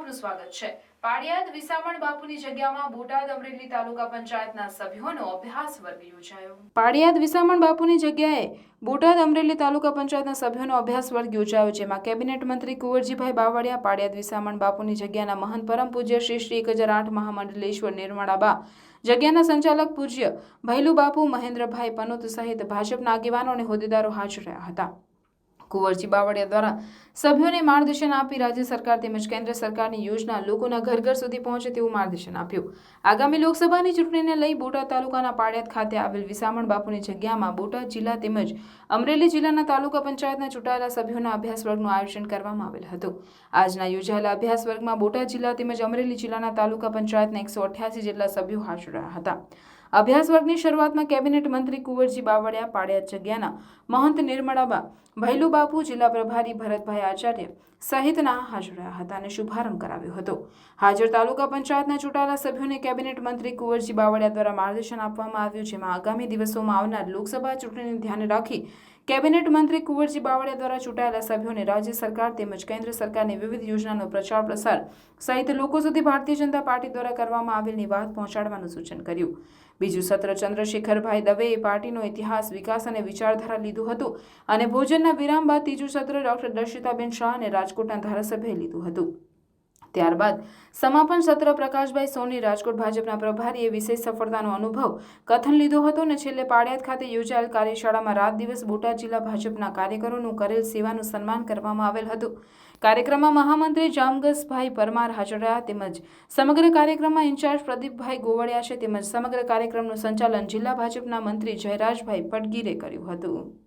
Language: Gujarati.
આપનું સ્વાગત છે. પાડિયાદ વિસામણ બાપુની જગ્યામાં બોટાદ અમરેલી તાલુકા પંચાયતના સભ્યોનો અભ્યાસ વર્ગ યોજાયો. પાડિયાદ વિસામણ બાપુની જગ્યાએ બોટાદ અમરેલી તાલુકા પંચાયતના સભ્યોનો અભ્યાસ વર્ગ યોજાયો, જેમાં કેબિનેટ મંત્રી કુંવરજીભાઈ બાવળિયા પાડિયાદ વિસામણ બાપુની જગ્યાના મહંત પરમ પૂજ્ય શ્રી શ્રી એક હજાર આઠ મહામંડલેશ્વર નિર્મળાબા, જગ્યાના સંચાલક પૂજ્ય ભૈલુ બાપુ મહેન્દ્રભાઈ પનોત સહિત ભાજપના આગેવાનો અને હોદ્દેદારો હાજર રહ્યા હતા. કુંવરજી બાવળિયા દ્વારા સભ્યોને માર્ગદર્શન આપી રાજ્ય સરકાર તેમજ કેન્દ્ર સરકારની યોજના લોકોના ઘર ઘર સુધી પહોંચે તેવું માર્ગદર્શન આપ્યું. આગામી લોકસભાની ચૂંટણીને લઈ બોટાદ તાલુકાના પાળિયાદ ખાતે આવેલ વિસામણ બાપુની જગ્યામાં બોટાદ જિલ્લા તેમજ અમરેલી જિલ્લાના તાલુકા પંચાયતના ચૂંટાયેલા સભ્યોના અભ્યાસ વર્ગનું આયોજન કરવામાં આવેલ હતું. આજના યોજાયેલા અભ્યાસ વર્ગમાં બોટાદ જિલ્લા તેમજ અમરેલી જિલ્લાના તાલુકા પંચાયતના એકસો અઠ્યાસી જેટલા સભ્યો હાજર હતા. અભ્યાસ વર્ગની શરૂઆતમાં કેબિનેટ મંત્રી કુંવરજી બાવળિયા પાડ્યા જગ્યાના મહંત નિર્મળાબા, ભૈલુ બાપુ, જિલ્લા પ્રભારી ભરતભાઈ આચાર્ય સહિતના હાજર રહ્યા હતા અને શુભારંભ કરાવ્યો હતો. હાજર તાલુકા પંચાયતના ચૂંટાયેલા સભ્યોને કેબિનેટ મંત્રી કુંવરજી બાવળિયા દ્વારા માર્ગદર્શન આપવામાં આવ્યું, જેમાં આગામી દિવસોમાં આવનાર લોકસભા ચૂંટણીને ધ્યાને રાખી કેબિનેટ મંત્રી કુંવરજી બાવળિયા દ્વારા ચૂંટાયેલા સભ્યોને રાજ્ય સરકાર તેમજ કેન્દ્ર સરકારની વિવિધ યોજનાનો પ્રચાર પ્રસાર સહિત લોકો સુધી ભારતીય જનતા પાર્ટી દ્વારા કરવામાં આવેલની વાત પહોંચાડવાનું સૂચન કર્યું. બીજું સત્ર ચંદ્રશેખરભાઈ દવેએ પાર્ટીનો ઇતિહાસ, વિકાસ અને વિચારધારા લીધું હતું અને ભોજનના વિરામ બાદ ત્રીજું સત્ર ડોક્ટર દર્શિતાબેન શાહ અને રાજકોટના ધારાસભ્યએ લીધું હતું. ત્યારબાદ સમાપન સત્ર પ્રકાશભાઈ સોની રાજકોટ ભાજપના પ્રભારીએ વિશેષ સફળતાનો અનુભવ કથન લીધો હતો અને છેલ્લે પાળિયાદ ખાતે યોજાયેલ કાર્યશાળામાં રાત દિવસ બોટાદ જિલ્લા ભાજપના કાર્યકરોનું કરેલ સેવાનું સન્માન કરવામાં આવેલ હતું. કાર્યક્રમમાં મહામંત્રી જામગસભાઈ પરમાર હાજર રહ્યા તેમજ સમગ્ર કાર્યક્રમમાં ઇન્ચાર્જ પ્રદીપભાઈ ગોવળિયા છે તેમજ સમગ્ર કાર્યક્રમનું સંચાલન જિલ્લા ભાજપના મંત્રી જયરાજભાઈ પડગીરે કર્યું હતું.